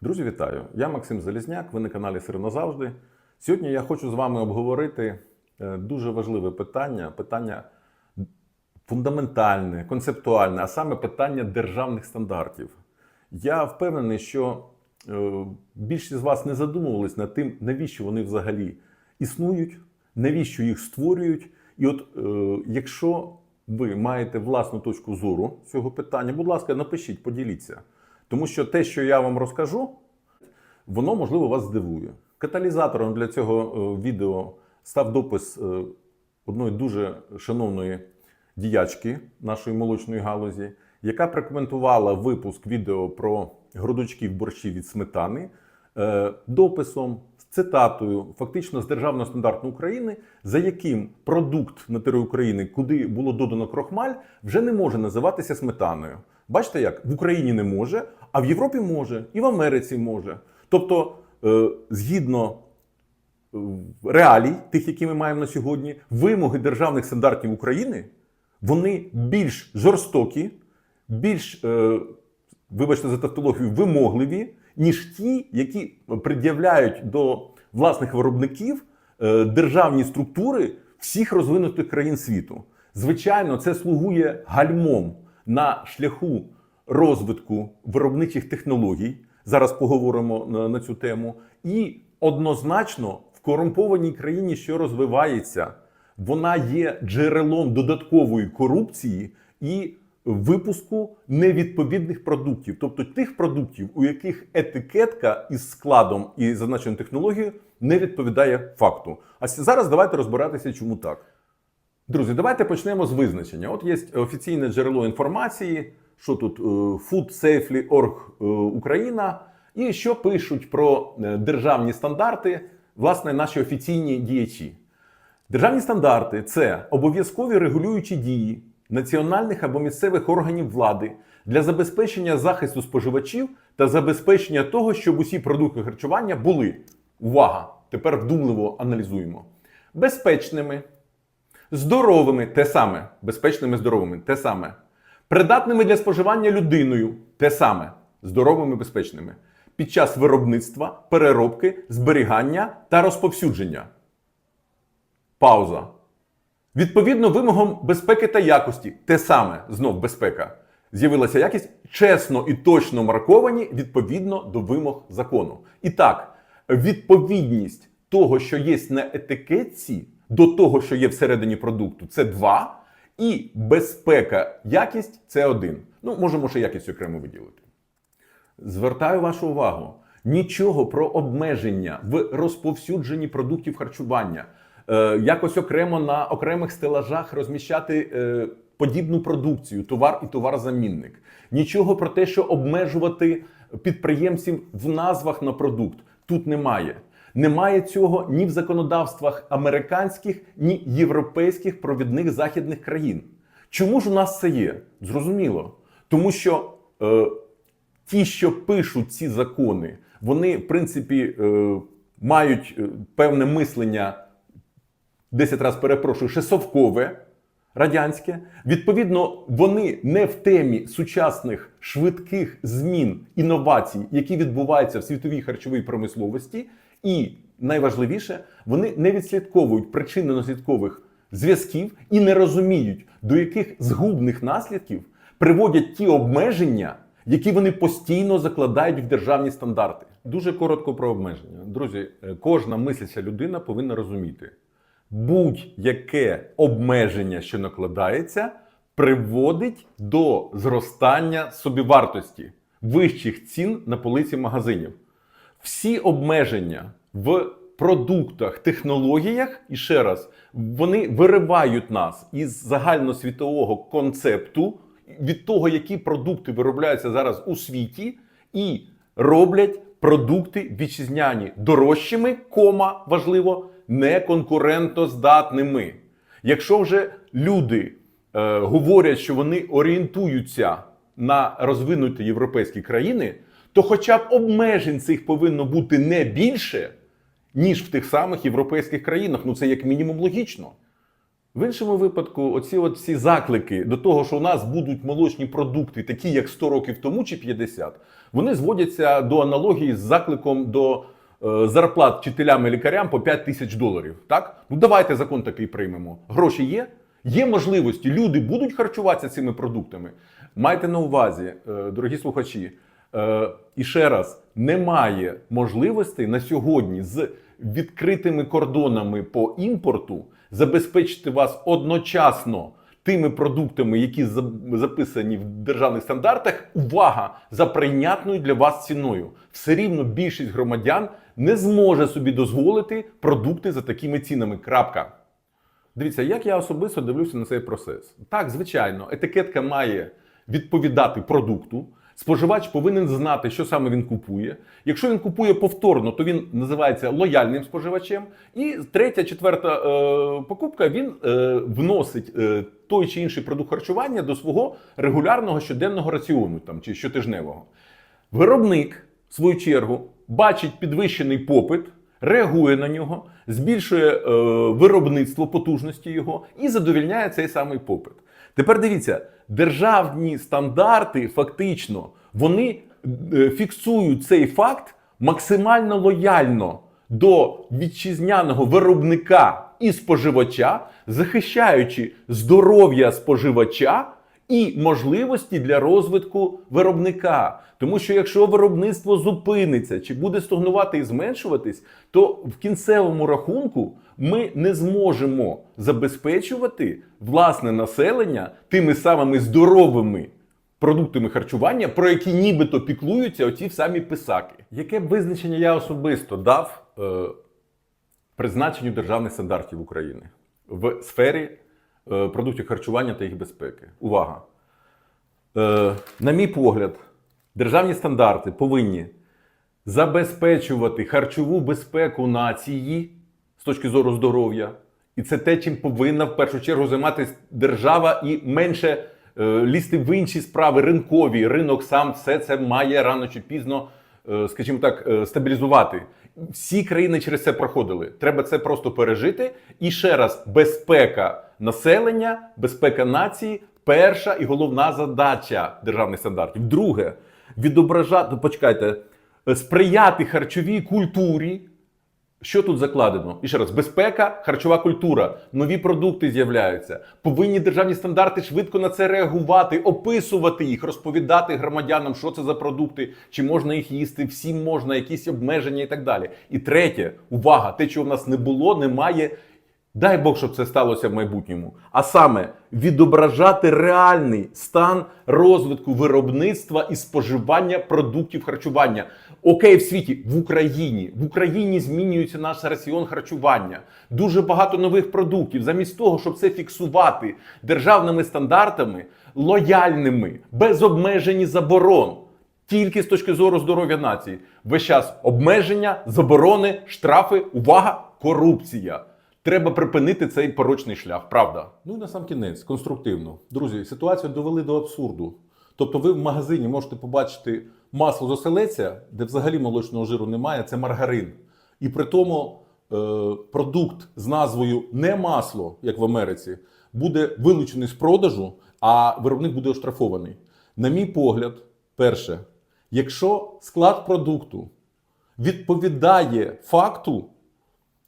Друзі, вітаю! Я Максим Залізняк, ви на каналі Сир назавжди. Сьогодні я хочу з вами обговорити е, дуже важливе питання, питання фундаментальне, концептуальне, а саме питання державних стандартів. Я впевнений, що е, більшість з вас не задумувались над тим, навіщо вони взагалі існують, навіщо їх створюють. І от е, якщо ви маєте власну точку зору цього питання, будь ласка, напишіть, поділіться. Тому що те, що я вам розкажу, воно можливо вас здивує. Каталізатором для цього е, відео став допис е, одної дуже шановної діячки нашої молочної галузі, яка прокоментувала випуск відео про грудочків борщів від сметани е, дописом, з цитатою, фактично з державного стандарту України, за яким продукт на території України, куди було додано крохмаль, вже не може називатися сметаною. Бачите, як в Україні не може, а в Європі може, і в Америці може. Тобто, е, згідно е, реалій, тих, які ми маємо на сьогодні, вимоги державних стандартів України, вони більш жорстокі, більш, е, вибачте за тавтологію, вимогливі, ніж ті, які пред'являють до власних виробників державні структури всіх розвинутих країн світу. Звичайно, це слугує гальмом на шляху розвитку виробничих технологій. Зараз поговоримо на, на цю тему. І однозначно в корумпованій країні, що розвивається, вона є джерелом додаткової корупції і випуску невідповідних продуктів, тобто тих продуктів, у яких етикетка із складом і зазначеною технологією не відповідає факту. А зараз давайте розбиратися, чому так. Друзі, давайте почнемо з визначення. От є офіційне джерело інформації, що тут е, Food Safely.org е, Україна, і що пишуть про е, державні стандарти, власне, наші офіційні діячі. Державні стандарти це обов'язкові регулюючі дії національних або місцевих органів влади для забезпечення захисту споживачів та забезпечення того, щоб усі продукти харчування були увага! Тепер вдумливо аналізуємо безпечними, здоровими те саме, безпечними, здоровими те саме, придатними для споживання людиною те саме, здоровими, безпечними, під час виробництва, переробки, зберігання та розповсюдження. Пауза. Відповідно вимогам безпеки та якості, те саме знов безпека. З'явилася якість чесно і точно марковані відповідно до вимог закону. І так, відповідність того, що є на етикетці, до того, що є всередині продукту, це два. І безпека, якість це один. Ну, можемо ще якість окремо виділити. Звертаю вашу увагу: нічого про обмеження в розповсюдженні продуктів харчування, е, якось окремо на окремих стелажах розміщати е, подібну продукцію, товар і товар-замінник. Нічого про те, що обмежувати підприємців в назвах на продукт тут немає. Немає цього ні в законодавствах американських, ні європейських провідних західних країн. Чому ж у нас це є? Зрозуміло. Тому що е, ті, що пишуть ці закони, вони, в принципі, е, мають е, певне мислення, 10 разів перепрошую, ще совкове, радянське. Відповідно, вони не в темі сучасних швидких змін інновацій, які відбуваються в світовій харчовій промисловості. І найважливіше, вони не відслідковують причинно-наслідкових зв'язків і не розуміють, до яких згубних наслідків приводять ті обмеження, які вони постійно закладають в державні стандарти. Дуже коротко про обмеження. Друзі, е, кожна мисляча людина повинна розуміти, будь-яке обмеження, що накладається, приводить до зростання собівартості вищих цін на полиці магазинів всі обмеження в продуктах, технологіях, і ще раз, вони виривають нас із загальносвітового концепту від того, які продукти виробляються зараз у світі, і роблять продукти вітчизняні дорожчими, кома важливо, не конкурентоздатними. Якщо вже люди е, говорять, що вони орієнтуються на розвинуті європейські країни, то хоча б обмежень цих повинно бути не більше, ніж в тих самих європейських країнах. Ну це як мінімум логічно. В іншому випадку, оці от всі заклики до того, що у нас будуть молочні продукти, такі як 100 років тому чи 50, вони зводяться до аналогії з закликом до е, зарплат вчителям і лікарям по 5 тисяч доларів. Так? Ну давайте закон такий приймемо. Гроші є, є можливості, люди будуть харчуватися цими продуктами. Майте на увазі, е, дорогі слухачі, е, і ще раз, немає можливостей на сьогодні з відкритими кордонами по імпорту забезпечити вас одночасно тими продуктами, які записані в державних стандартах. Увага за прийнятною для вас ціною. Все рівно більшість громадян не зможе собі дозволити продукти за такими цінами. Крапка. Дивіться, як я особисто дивлюся на цей процес. Так, звичайно, етикетка має відповідати продукту. Споживач повинен знати, що саме він купує. Якщо він купує повторно, то він називається лояльним споживачем. І третя, четверта е, покупка він е, вносить е, той чи інший продукт харчування до свого регулярного щоденного раціону там, чи щотижневого. Виробник, в свою чергу, бачить підвищений попит, реагує на нього, збільшує е, виробництво потужності його і задовільняє цей самий попит. Тепер дивіться, державні стандарти фактично вони е, фіксують цей факт максимально лояльно до вітчизняного виробника і споживача, захищаючи здоров'я споживача і можливості для розвитку виробника. Тому що якщо виробництво зупиниться чи буде стогнувати і зменшуватись, то в кінцевому рахунку ми не зможемо забезпечувати власне населення тими самими здоровими продуктами харчування, про які нібито піклуються оті самі писаки. Яке визначення я особисто дав е, призначенню державних стандартів України в сфері е, продуктів харчування та їх безпеки? Увага! Е, на мій погляд, державні стандарти повинні забезпечувати харчову безпеку нації з точки зору здоров'я. І це те, чим повинна в першу чергу займатися держава і менше е, лізти в інші справи ринкові. Ринок сам все це має рано чи пізно, е, скажімо так, е, стабілізувати. Всі країни через це проходили. Треба це просто пережити. І ще раз, безпека населення, безпека нації перша і головна задача державних стандартів. Друге, відображати, почекайте, е, сприяти харчовій культурі. Що тут закладено? І ще раз, безпека, харчова культура, нові продукти з'являються. Повинні державні стандарти швидко на це реагувати, описувати їх, розповідати громадянам, що це за продукти, чи можна їх їсти, всім можна, якісь обмеження і так далі. І третє, увага, те, чого в нас не було, немає. Дай Бог, щоб це сталося в майбутньому. А саме відображати реальний стан розвитку виробництва і споживання продуктів харчування. Окей, в світі в Україні. В Україні змінюється наш раціон харчування. Дуже багато нових продуктів. Замість того, щоб це фіксувати державними стандартами, лояльними, без обмежень і заборон. Тільки з точки зору здоров'я нації. Весь час обмеження, заборони, штрафи, увага, корупція. Треба припинити цей порочний шлях, правда. Ну і на сам кінець, конструктивно. Друзі, ситуацію довели до абсурду. Тобто, ви в магазині можете побачити масло з оселеця, де взагалі молочного жиру немає, це маргарин. І при тому е, продукт з назвою не масло, як в Америці, буде вилучений з продажу, а виробник буде оштрафований. На мій погляд, перше, якщо склад продукту відповідає факту,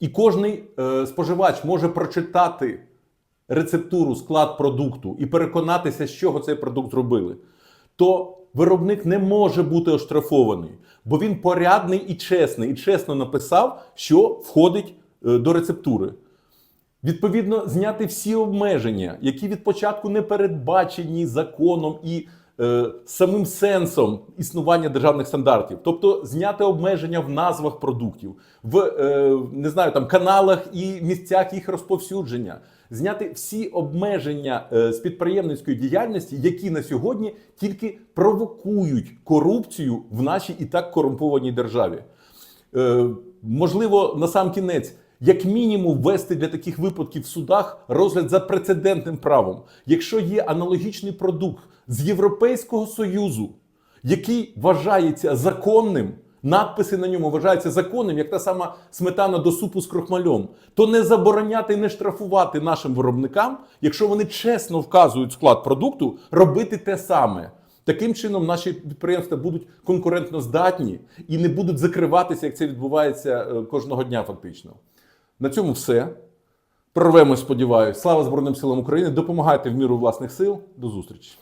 і кожний е, споживач може прочитати рецептуру, склад продукту і переконатися, з чого цей продукт зробили, то виробник не може бути оштрафований, бо він порядний і чесний, і чесно написав, що входить е, до рецептури. Відповідно, зняти всі обмеження, які від початку не передбачені законом і самим сенсом існування державних стандартів. Тобто зняти обмеження в назвах продуктів, в е, не знаю, там каналах і місцях їх розповсюдження, зняти всі обмеження е, з підприємницької діяльності, які на сьогодні тільки провокують корупцію в нашій і так корумпованій державі. Е, можливо, на сам кінець, як мінімум, ввести для таких випадків в судах розгляд за прецедентним правом. Якщо є аналогічний продукт з Європейського Союзу, який вважається законним, надписи на ньому вважаються законним, як та сама сметана до супу з крохмальом, то не забороняти і не штрафувати нашим виробникам, якщо вони чесно вказують склад продукту, робити те саме. Таким чином, наші підприємства будуть конкурентно здатні і не будуть закриватися, як це відбувається е, кожного дня, фактично. На цьому все. Прорвемо, сподіваюся. Слава Збройним силам України. Допомагайте в міру власних сил. До зустрічі.